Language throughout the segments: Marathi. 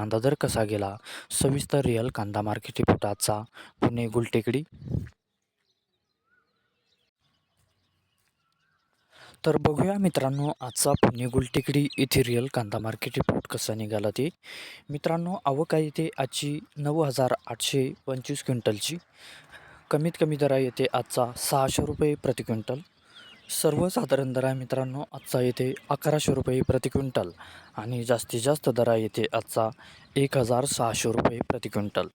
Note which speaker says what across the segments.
Speaker 1: कांदा दर कसा गेला सविस्तर रिअल कांदा मार्केट रिपोर्ट आजचा पुणे गुलटेकडी. तर बघूया मित्रांनो आजचा पुणे गुलटेकडी येथे रिअल कांदा मार्केट रिपोर्ट कसा निघाला ते. मित्रांनो आवक आहे इथे आजची नऊ हजार आठशे पंचवीस क्विंटलची. कमीत कमी दरा येते आजचा सहाशे रुपये प्रति क्विंटल. सर्वसाधारण दर आहे मित्रांनो आजचा येथे अकराशे रुपये प्रति क्विंटल आणि जास्तीत जास्त दर आहे येते आजचा एक हजार सहाशे रुपये प्रति क्विंटल.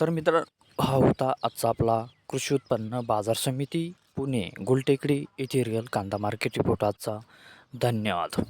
Speaker 1: तर मित्र हा होता आजचा आपला कृषी उत्पन्न बाजार समिती पुणे गुलटेकडी येथे रिअल कांदा मार्केट रिपोर्ट आजचा. धन्यवाद.